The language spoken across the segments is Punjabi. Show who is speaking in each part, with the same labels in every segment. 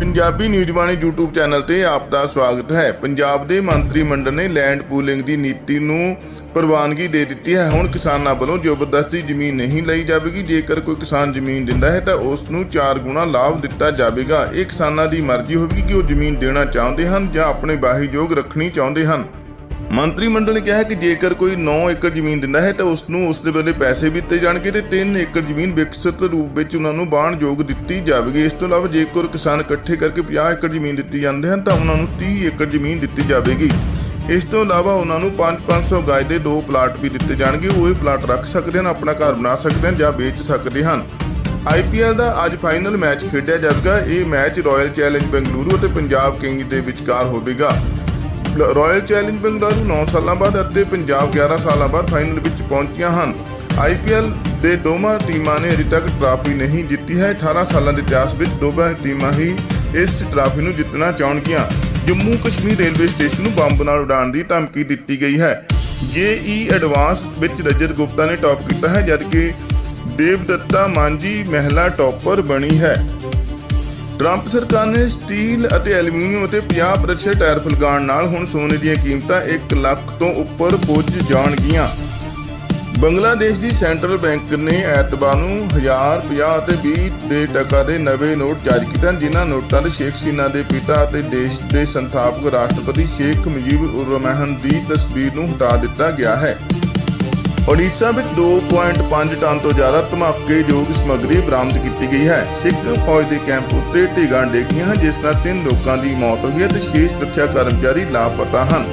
Speaker 1: Punjabi news Bani YouTube channel ਤੇ ਆਪ ਦਾ ਸਵਾਗਤ ਹੈ। ਪੰਜਾਬ ਦੇ ਮੰਤਰੀ ਮੰਡਲ ਨੇ ਲੈਂਡ ਪੂਲਿੰਗ ਦੀ ਨੀਤੀ ਨੂੰ ਪ੍ਰਵਾਨਗੀ ਦੇ ਦਿੱਤੀ ਹੈ। ਹੁਣ ਕਿਸਾਨਾਂ ਵੱਲੋਂ ਜ਼ਬਰਦਸਤੀ ਜ਼ਮੀਨ ਨਹੀਂ ਲਈ ਜਾਵੇਗੀ। ਜੇਕਰ ਕੋਈ ਕਿਸਾਨ ਜ਼ਮੀਨ ਦਿੰਦਾ ਹੈ ਤਾਂ ਉਸ ਨੂੰ 4 ਗੁਣਾ ਲਾਭ ਦਿੱਤਾ ਜਾਵੇਗਾ। ਇਹ ਕਿਸਾਨਾਂ ਦੀ ਮਰਜ਼ੀ ਹੋਵੇਗੀ ਕਿ ਉਹ ਜ਼ਮੀਨ ਦੇਣਾ ਚਾਹੁੰਦੇ ਹਨ ਜਾਂ ਆਪਣੇ ਬਾਹੀਯੋਗ ਰੱਖਣੀ ਚਾਹੁੰਦੇ ਹਨ। ਮੰਤਰੀ ਮੰਡਲ ਨੇ ਕਿਹਾ ਹੈ ਕਿ ਜੇਕਰ ਕੋਈ 9 ਏਕੜ ਜ਼ਮੀਨ ਦਿੰਦਾ ਹੈ ਤਾਂ ਉਸ ਨੂੰ ਉਸ ਦੇ ਵੇਲੇ ਪੈਸੇ ਵੀ ਦਿੱਤੇ ਜਾਣਗੇ ਤੇ 3 ਏਕੜ ਜ਼ਮੀਨ ਵਿਕਸਿਤ ਰੂਪ ਵਿੱਚ ਉਹਨਾਂ ਨੂੰ ਬਾਣਯੋਗ ਦਿੱਤੀ ਜਾਵੇਗੀ। ਇਸ ਤੋਂ ਇਲਾਵਾ ਜੇਕਰ ਕਿਸਾਨ ਇਕੱਠੇ ਕਰਕੇ 50 ਏਕੜ ਜ਼ਮੀਨ ਦਿੱਤੀ ਜਾਂਦੇ ਹਨ ਤਾਂ ਉਹਨਾਂ ਨੂੰ 30 ਏਕੜ ਜ਼ਮੀਨ ਦਿੱਤੀ ਜਾਵੇਗੀ। ਇਸ ਤੋਂ ਇਲਾਵਾ ਉਹਨਾਂ ਨੂੰ 5-500 ਗਾਇ ਦੇ ਦੋ ਪਲਾਟ ਵੀ ਦਿੱਤੇ ਜਾਣਗੇ। ਉਹ ਇਹ ਪਲਾਟ ਰੱਖ ਸਕਦੇ ਹਨ, ਆਪਣਾ ਘਰ ਬਣਾ ਸਕਦੇ ਹਨ ਜਾਂ ਵੇਚ ਸਕਦੇ ਹਨ। ਆਈਪੀਐਲ ਦਾ ਅੱਜ ਫਾਈਨਲ ਮੈਚ ਖੇਡਿਆ ਜਾਵੇਗਾ। ਇਹ ਮੈਚ ਰਾਇਲ ਚੈਲੰਜ ਬੰਗਲੁਰੂ ਅਤੇ ਪੰਜਾਬ ਕਿੰਗਜ਼ ਦੇ ਵਿਚਕਾਰ ਹੋਵੇਗਾ। ਰਾਇਲ ਚੈਲੰਜ ਬੰਗਲੁਰੂ 9 ਸਾਲਾਂ ਬਾਅਦ ਅਤੇ ਪੰਜਾਬ 11 ਸਾਲਾਂ ਬਾਅਦ ਫਾਈਨਲ ਵਿੱਚ ਪਹੁੰਚੀਆਂ ਹਨ। ਆਈਪੀਐਲ ਦੇ ਦੋਵਾਂ ਟੀਮਾਂ ਨੇ ਅਜੇ ਤੱਕ ਟਰਾਫੀ ਨਹੀਂ ਜਿੱਤੀ ਹੈ। 18 ਸਾਲਾਂ ਦੇ ਇਤਿਹਾਸ ਵਿੱਚ ਦੋਵਾਂ ਟੀਮਾਂ ਹੀ ਇਸ ਟਰਾਫੀ ਨੂੰ ਜਿੱਤਣਾ ਚਾਹਣਗੀਆਂ। ਜੰਮੂ ਕਸ਼ਮੀਰ ਰੇਲਵੇ ਸਟੇਸ਼ਨ ਨੂੰ ਬੰਬ ਨਾਲ ਉਡਾਉਣ ਦੀ ਧਮਕੀ ਦਿੱਤੀ ਗਈ ਹੈ। ਜੇਈ ਐਡਵਾਂਸ ਵਿੱਚ ਰਜਤ ਗੁਪਤਾ ਨੇ ਟੌਪ ਕੀਤਾ ਹੈ, ਜਦਕਿ ਦੇਵਦੱਤਾ ਮਾਂਜੀ ਮਹਿਲਾ ਟੌਪਰ ਬਣੀ ਹੈ। ਟਰੰਪ ਸਰਕਾਰ ਨੇ ਸਟੀਲ ਅਤੇ ਐਲੂਮੀਨੀਅਮ ਅਤੇ 50% ਟੈਰਿਫ ਲਗਾਉਣ ਨਾਲ ਹੁਣ ਸੋਨੇ ਦੀਆਂ ਕੀਮਤਾਂ 1 ਲੱਖ ਤੋਂ ਉੱਪਰ ਪੁੱਜ ਜਾਣਗੀਆਂ। ਬੰਗਲਾਦੇਸ਼ ਦੀ ਸੈਂਟਰਲ ਬੈਂਕ ਨੇ ਐਤਵਾਰ ਨੂੰ 1000 50 ਅਤੇ 20 ਦੇ ਟਕਾ ਦੇ ਨਵੇਂ ਨੋਟ ਜਾਰੀ ਕੀਤੇ ਹਨ, ਜਿਨ੍ਹਾਂ ਨੋਟਾਂ ਤੇ ਸ਼ੇਖ ਸੀਨਾ ਦੇ ਪਿਤਾ ਅਤੇ ਦੇਸ਼ ਦੇ ਸੰਸਥਾਪਕ ਰਾਸ਼ਟਰਪਤੀ ਸ਼ੇਖ ਮੁਜੀਬੁਰ ਉਰ ਰਹਿਮਾਨ ਦੀ ਤਸਵੀਰ ਨੂੰ ਹਟਾ ਦਿੱਤਾ ਗਿਆ ਹੈ। ਓਡੀਸ਼ਾ ਵਿੱਚ 2.5 ਟਨ ਤੋਂ ਜ਼ਿਆਦਾ ਧਮਾਕੇਯੋਗ ਸਮੱਗਰੀ ਬਰਾਮਦ ਕੀਤੀ ਗਈ ਹੈ। ਸਿੱਖ ਫੌਜ ਦੇ ਕੈਂਪ ਉੱਤੇ ਢਿਗਾਂ ਡੇਗੀਆਂ ਹਨ ਜਿਸ ਨਾਲ ਤਿੰਨ ਲੋਕਾਂ ਦੀ ਮੌਤ ਹੋਈ ਹੈ ਤੇ ਛੇ ਸੁਰੱਖਿਆ ਕਰਮਚਾਰੀ ਲਾਪਤਾ ਹਨ।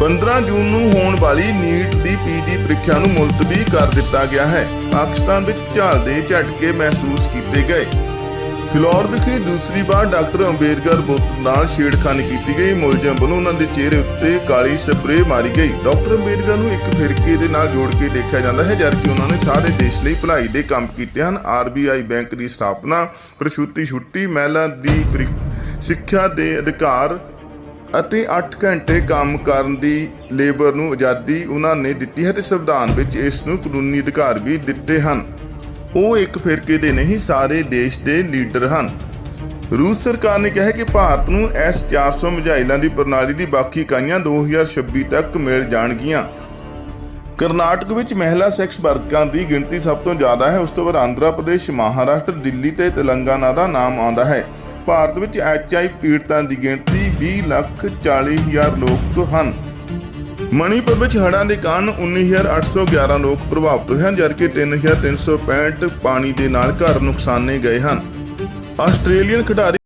Speaker 1: 15 ਜੂਨ ਨੂੰ ਹੋਣ ਵਾਲੀ ਨੀਟ ਦੀ ਪੀਜੀ ਪ੍ਰੀਖਿਆ ਨੂੰ ਮੁਲਤਵੀ ਕਰ ਦਿੱਤਾ ਗਿਆ ਹੈ। ਪਾਕਿਸਤਾਨ ਵਿੱਚ ਝਾਲ ਦੇ ਝਟਕੇ ਮਹਿਸੂਸ ਕੀਤੇ ਗਏ। ਫਿਲੌਰ ਵਿਖੇ ਦੂਸਰੀ ਵਾਰ ਡਾਕਟਰ ਅੰਬੇਦਕਰ ਬੁੱਤ ਨਾਲ ਛੇੜਖਾਨੀ ਕੀਤੀ ਗਈ। ਮੁਲਜ਼ਮ ਵੱਲੋਂ ਉਹਨਾਂ ਦੇ ਚਿਹਰੇ ਉੱਤੇ ਕਾਲੀ ਸਪਰੇਅ ਮਾਰੀ ਗਈ। ਡਾਕਟਰ ਅੰਬੇਦਕਰ ਨੂੰ ਇੱਕ ਫਿਰਕੇ ਦੇ ਨਾਲ ਜੋੜ ਕੇ ਦੇਖਿਆ ਜਾਂਦਾ ਹੈ, ਜਦਕਿ ਉਹਨਾਂ ਨੇ ਸਾਰੇ ਦੇਸ਼ ਲਈ ਭਲਾਈ ਦੇ ਕੰਮ ਕੀਤੇ ਹਨ। ਆਰਬੀਆਈ ਬੈਂਕ ਦੀ ਸਥਾਪਨਾ, ਪ੍ਰਸੂਤੀ ਛੁੱਟੀ, ਮਹਿਲਾ ਦੀ ਪ੍ਰੀ- ਸਿੱਖਿਆ ਦੇ ਅਧਿਕਾਰ ਅਤੇ 8 ਘੰਟੇ ਕੰਮ ਕਰਨ ਦੀ ਲੇਬਰ ਨੂੰ ਆਜ਼ਾਦੀ ਉਹਨਾਂ ਨੇ ਦਿੱਤੀ ਹੈ ਤੇ ਸੰਵਿਧਾਨ ਵਿੱਚ ਇਸ ਨੂੰ ਕਾਨੂੰਨੀ ਅਧਿਕਾਰ ਵੀ ਦਿੱਤੇ ਹਨ। ਉਹ ਇੱਕ ਫਿਰਕੇ ਦੇ ਨਹੀਂ, ਸਾਰੇ ਦੇਸ਼ ਦੇ ਲੀਡਰ ਹਨ। ਰੂਸ ਸਰਕਾਰ ਨੇ ਕਿਹਾ ਕਿ ਭਾਰਤ ਨੂੰ S-400 ਮਿਜ਼ਾਈਲਾਂ ਦੀ ਪ੍ਰਣਾਲੀ ਦੀ ਬਾਕੀ ਇਕਾਈਆਂ 2026 ਤੱਕ ਮਿਲ ਜਾਣਗੀਆਂ। ਕਰਨਾਟਕ ਵਿੱਚ ਮਹਿਲਾ ਸੈਕਸ ਵਰਕਰਾਂ ਦੀ ਗਿਣਤੀ ਸਭ ਤੋਂ ਜ਼ਿਆਦਾ ਹੈ। ਉਸ ਤੋਂ ਬਾਅਦ ਆਂਧਰਾ ਪ੍ਰਦੇਸ਼, ਮਹਾਰਾਸ਼ਟਰ, ਦਿੱਲੀ ਤੇ ਤੇਲੰਗਾਨਾ ਦਾ ਨਾਮ ਆਉਂਦਾ ਹੈ। ਭਾਰਤ ਵਿੱਚ ਐਚਆਈ ਪੀੜਤਾਂ ਦੀ ਗਿਣਤੀ 20 ਲੱਖ 40 ਹਜ਼ਾਰ ਲੋਕ ਹਨ। ਮਣੀਪੁਰ ਵਿੱਚ ਹੜ੍ਹਾਂ ਦੇ ਕਾਰਨ 19811 ਲੋਕ ਪ੍ਰਭਾਵਿਤ ਹੋਏ ਹਨ, ਜਦਕਿ 3365 ਪਾਣੀ ਦੇ ਨਾਲ ਘਰ ਨੁਕਸਾਨੇ ਗਏ ਹਨ। ਆਸਟ੍ਰੇਲੀਅਨ ਖਿਡਾਰੀ